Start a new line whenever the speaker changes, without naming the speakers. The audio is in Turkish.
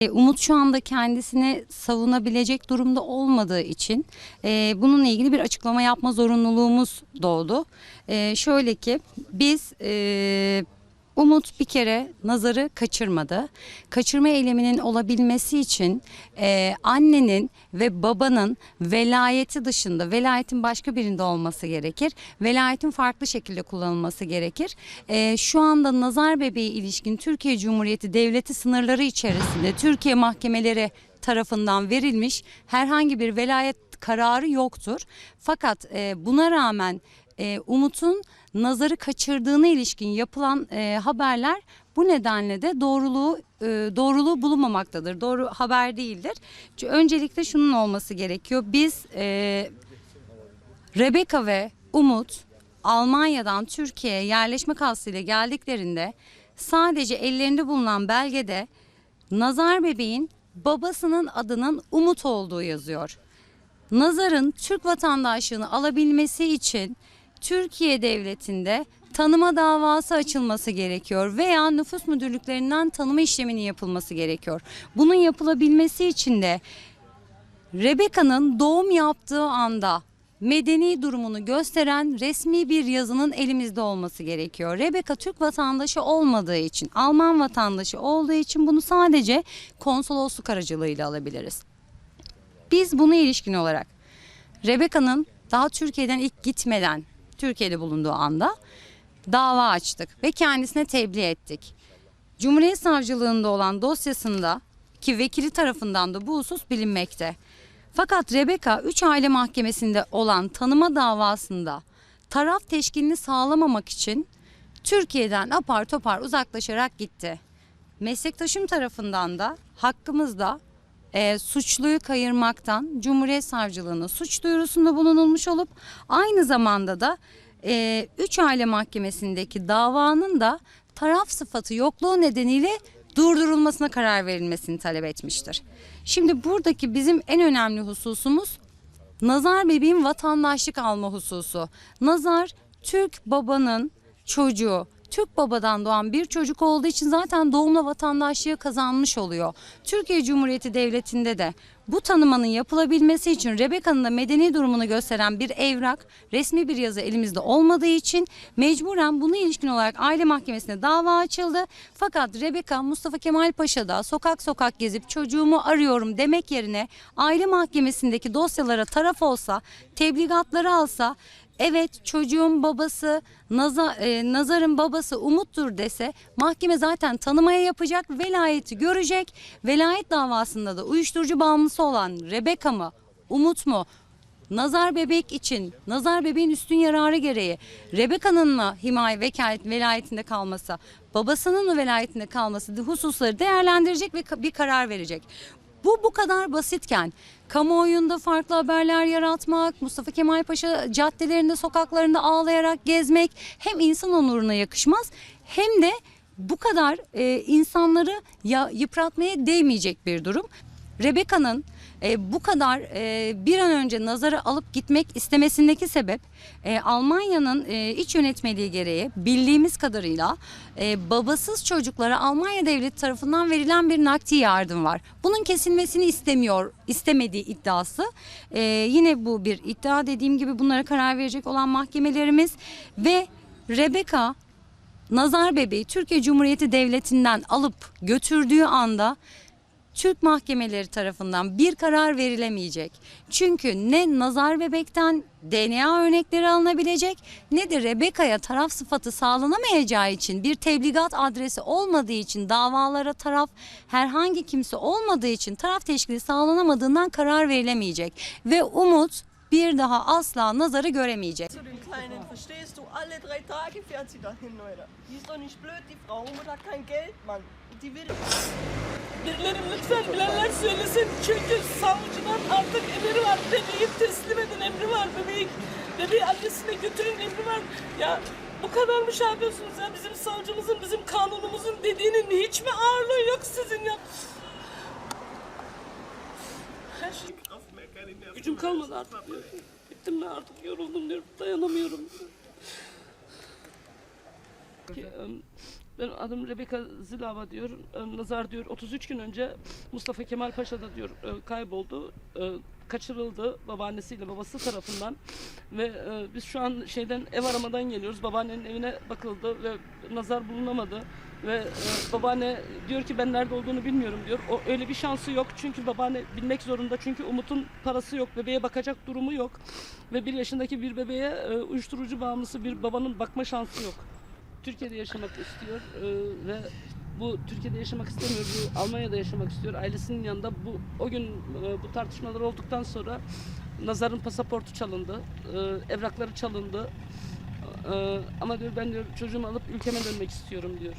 E, Umut şu anda kendisini savunabilecek durumda olmadığı için e, bununla ilgili bir açıklama yapma zorunluluğumuz doğdu. E, şöyle ki biz e, Umut bir kere nazarı kaçırmadı. Kaçırma eyleminin olabilmesi için e, annenin ve babanın velayeti dışında velayetin başka birinde olması gerekir. Velayetin farklı şekilde kullanılması gerekir. E, şu anda nazar bebeği ilişkin Türkiye Cumhuriyeti Devleti sınırları içerisinde Türkiye mahkemeleri tarafından verilmiş herhangi bir velayet kararı yoktur. Fakat e, buna rağmen e, Umut'un nazarı kaçırdığına ilişkin yapılan e, haberler bu nedenle de doğruluğu e, doğruluğu bulunmamaktadır. Doğru haber değildir. Çünkü öncelikle şunun olması gerekiyor. Biz e, Rebecca ve Umut Almanya'dan Türkiye'ye yerleşme kastıyla geldiklerinde sadece ellerinde bulunan belgede Nazar bebeğin babasının adının Umut olduğu yazıyor. Nazar'ın Türk vatandaşlığını alabilmesi için Türkiye devletinde tanıma davası açılması gerekiyor veya nüfus müdürlüklerinden tanıma işleminin yapılması gerekiyor. Bunun yapılabilmesi için de Rebecca'nın doğum yaptığı anda medeni durumunu gösteren resmi bir yazının elimizde olması gerekiyor. Rebecca Türk vatandaşı olmadığı için, Alman vatandaşı olduğu için bunu sadece konsolosluk aracılığıyla alabiliriz. Biz buna ilişkin olarak Rebecca'nın daha Türkiye'den ilk gitmeden Türkiye'de bulunduğu anda dava açtık ve kendisine tebliğ ettik. Cumhuriyet Savcılığında olan dosyasında ki vekili tarafından da bu husus bilinmekte. Fakat Rebecca 3 aile mahkemesinde olan tanıma davasında taraf teşkilini sağlamamak için Türkiye'den apar topar uzaklaşarak gitti. Meslektaşım tarafından da hakkımızda e, suçluyu kayırmaktan Cumhuriyet Savcılığına suç duyurusunda bulunulmuş olup aynı zamanda da 3 aile mahkemesindeki davanın da taraf sıfatı yokluğu nedeniyle durdurulmasına karar verilmesini talep etmiştir. Şimdi buradaki bizim en önemli hususumuz Nazar bebeğin vatandaşlık alma hususu. Nazar Türk babanın çocuğu. Türk babadan doğan bir çocuk olduğu için zaten doğumla vatandaşlığı kazanmış oluyor. Türkiye Cumhuriyeti Devleti'nde de bu tanımanın yapılabilmesi için Rebecca'nın da medeni durumunu gösteren bir evrak, resmi bir yazı elimizde olmadığı için mecburen buna ilişkin olarak aile mahkemesine dava açıldı. Fakat Rebecca Mustafa Kemal Paşa'da sokak sokak gezip çocuğumu arıyorum demek yerine aile mahkemesindeki dosyalara taraf olsa, tebligatları alsa Evet çocuğun babası Naza, e, Nazar'ın babası Umut'tur dese mahkeme zaten tanımaya yapacak velayeti görecek. Velayet davasında da uyuşturucu bağımlısı olan Rebecca mı Umut mu Nazar bebek için nazar bebeğin üstün yararı gereği Rebecca'nın mı himaye vekalet velayetinde kalması babasının mı velayetinde kalması hususları değerlendirecek ve bir karar verecek. Bu bu kadar basitken kamuoyunda farklı haberler yaratmak, Mustafa Kemal Paşa caddelerinde, sokaklarında ağlayarak gezmek hem insan onuruna yakışmaz hem de bu kadar e, insanları ya, yıpratmaya değmeyecek bir durum. Rebecca'nın e, bu kadar e, bir an önce nazara alıp gitmek istemesindeki sebep e, Almanya'nın e, iç yönetmeliği gereği bildiğimiz kadarıyla e, babasız çocuklara Almanya devleti tarafından verilen bir nakdi yardım var. Bunun kesilmesini istemiyor, istemediği iddiası. E, yine bu bir iddia dediğim gibi bunlara karar verecek olan mahkemelerimiz ve Rebecca Nazar bebeği Türkiye Cumhuriyeti Devleti'nden alıp götürdüğü anda Türk mahkemeleri tarafından bir karar verilemeyecek. Çünkü ne nazar bebekten DNA örnekleri alınabilecek ne de Rebecca'ya taraf sıfatı sağlanamayacağı için bir tebligat adresi olmadığı için davalara taraf herhangi kimse olmadığı için taraf teşkili sağlanamadığından karar verilemeyecek. Ve Umut bir daha asla nazarı göremeyecek.
Kleinen.
Birileri lütfen bilenler söylesin çünkü savcıdan artık emir var. Bebeği teslim edin emri var bebeği. Bebeği annesine götürün emri var. Ya bu kadar mı şey yapıyorsunuz ya bizim savcımızın bizim kanunumuzun dediğinin hiç mi ağırlığı yok sizin ya? Gücüm kalmadı artık diyor. Bittim ben artık yoruldum diyorum dayanamıyorum. Em, Benim adım Rebecca Zilava diyor. E, Nazar diyor 33 gün önce Mustafa Kemal Paşa'da diyor e, kayboldu. Kaçırıldı babaannesiyle babası tarafından. Ve e, biz şu an şeyden ev aramadan geliyoruz. Babaannenin evine bakıldı ve nazar bulunamadı. Ve e, babaanne diyor ki ben nerede olduğunu bilmiyorum. diyor. O öyle bir şansı yok. Çünkü babaanne bilmek zorunda. Çünkü Umut'un parası yok, bebeğe bakacak durumu yok. Ve bir yaşındaki bir bebeğe e, uyuşturucu bağımlısı bir babanın bakma şansı yok. Türkiye'de yaşamak istiyor e, ve bu Türkiye'de yaşamak istemiyor, bu Almanya'da yaşamak istiyor. Ailesinin yanında bu o gün e, bu tartışmalar olduktan sonra Nazar'ın pasaportu çalındı, e, evrakları çalındı. E, ama diyor ben diyor çocuğumu alıp ülkeme dönmek istiyorum diyor.